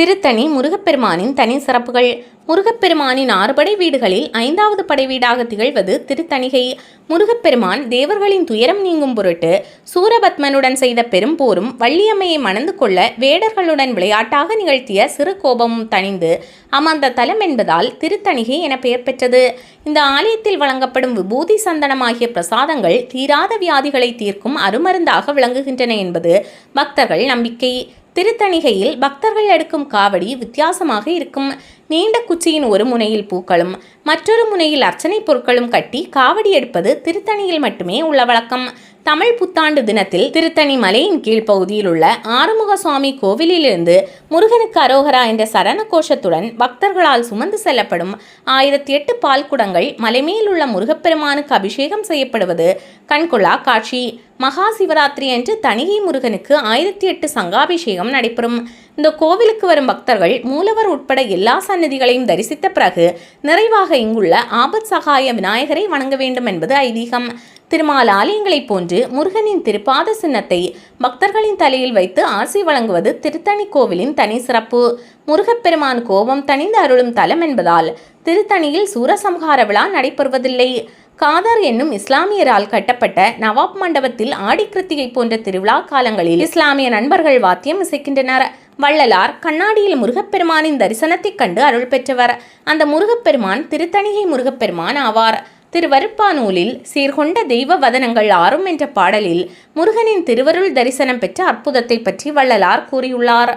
திருத்தணி முருகப்பெருமானின் தனி சிறப்புகள். முருகப்பெருமானின் ஆறுபடை வீடுகளில் ஐந்தாவது படை வீடாக திகழ்வது திருத்தணிகை. முருகப்பெருமான் தேவர்களின் துயரம் நீங்கும் பொருட்டு சூரபத்மனுடன் செய்த பெரும்போரும் வள்ளியம்மையை மணந்து கொள்ள வேடர்களுடன் விளையாட்டாக நிகழ்த்திய சிறு கோபமும் தணிந்து அமர்ந்த தலம் என்பதால் திருத்தணிகை என பெயர் பெற்றது. இந்த ஆலயத்தில் வழங்கப்படும் விபூதி சந்தனமாகிய பிரசாதங்கள் தீராத வியாதிகளை தீர்க்கும் அருமருந்தாக விளங்குகின்றன என்பது பக்தர்கள் நம்பிக்கை. திருத்தணிகையில் பக்தர்கள் எடுக்கும் காவடி வித்தியாசமாக இருக்கும். நீண்ட குச்சியின் ஒரு முனையில் பூக்களும் மற்றொரு முனையில் அர்ச்சனை பொருட்களும் கட்டி காவடி எடுப்பது திருத்தணியில் மட்டுமே உள்ள வழக்கம். தமிழ் புத்தாண்டு தினத்தில் திருத்தணி மலையின் கீழ்ப்பகுதியில் உள்ள ஆறுமுக சுவாமி கோவிலிலிருந்து முருகனுக்கு அரோகரா என்ற சரண கோஷத்துடன் பக்தர்களால் சுமந்து செல்லப்படும் ஆயிரத்தி எட்டு பால் குடங்கள் மலைமேல் உள்ள முருகப்பெருமானுக்கு அபிஷேகம் செய்யப்படுவது கண்கொள்ளா காட்சி. மகா சிவராத்திரி அன்று தணிகை முருகனுக்கு ஆயிரத்தி எட்டு சங்காபிஷேகம் நடைபெறும். இந்த கோவிலுக்கு வரும் பக்தர்கள் மூலவர் உட்பட எல்லா சன்னதிகளையும் தரிசித்த பிறகு நிறைவாக இங்குள்ள ஆபத் சகாய விநாயகரை வணங்க வேண்டும் என்பது ஐதீகம். திருமால் ஆலயங்களைப் போன்று முருகனின் திருப்பாத சின்னத்தை பக்தர்களின் தலையில் வைத்து ஆசி வழங்குவது திருத்தணி கோவிலின் தனி சிறப்பு. முருகப்பெருமான் கோபம் தனிந்து அருளும் தலம் என்பதால் திருத்தணியில் சூரசம்ஹார விழா நடைபெறுவதில்லை. காதர் என்னும் இஸ்லாமியரால் கட்டப்பட்ட நவாப் மண்டபத்தில் ஆடி கிருத்திகை போன்ற திருவிழா காலங்களில் இஸ்லாமிய நண்பர்கள் வாத்தியம் இசைக்கின்றனர். வள்ளலார் கண்ணாடியில் முருகப்பெருமானின் தரிசனத்தைக் கண்டு அருள் பெற்றவர். அந்த முருகப்பெருமான் திருத்தணிகை முருகப்பெருமான் ஆவார். திருவருப்பானூலில் சீர்கொண்ட தெய்வ வதனங்கள் ஆறும் என்ற பாடலில் முருகனின் திருவருள் தரிசனம் பெற்ற அற்புதத்தை பற்றி வள்ளலார் கூறியுள்ளார்.